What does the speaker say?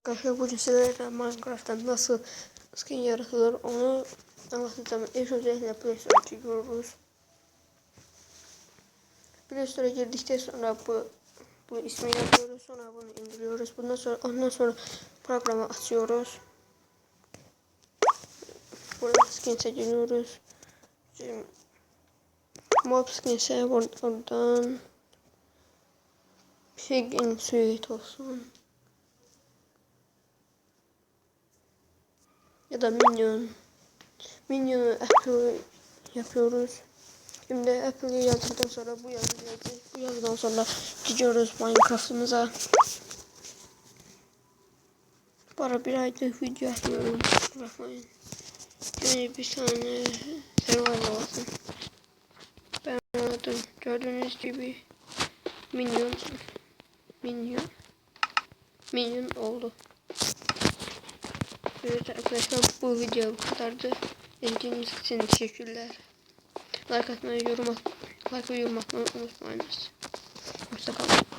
Arkadaşlar bugün sizlerle Minecraft'tan nasıl skin yaratılır onu anlatacağım. İlk öncelikle Play Store'a giriyoruz. Play Store'a girdikten sonra bu bu ismi yazıyoruz. Sonra bunu indiriyoruz. Bundan sonra ondan sonra programı açıyoruz. Burada skins'e giriyoruz. Şimdi Mob skins'e bur- buradan Pig in suite olsun. Ya da Minion. Minion'u Apple yapıyoruz. Şimdi Apple'ı yazdıktan sonra bu yazı gelecek. Bu yazıdan sonra gidiyoruz Minecraft'ımıza. Bara bir aydır video atmıyorum. Bakmayın. Yani bir tane server lazım. Ben anladım. Gördüğünüz gibi Minion Minion Minion oldu. Evet arkadaşlar bu video bu kadardı. İzlediğiniz için teşekkürler. Like atmayı, yorum at, like ve yorum atmayı unutmayınız. Hoşçakalın.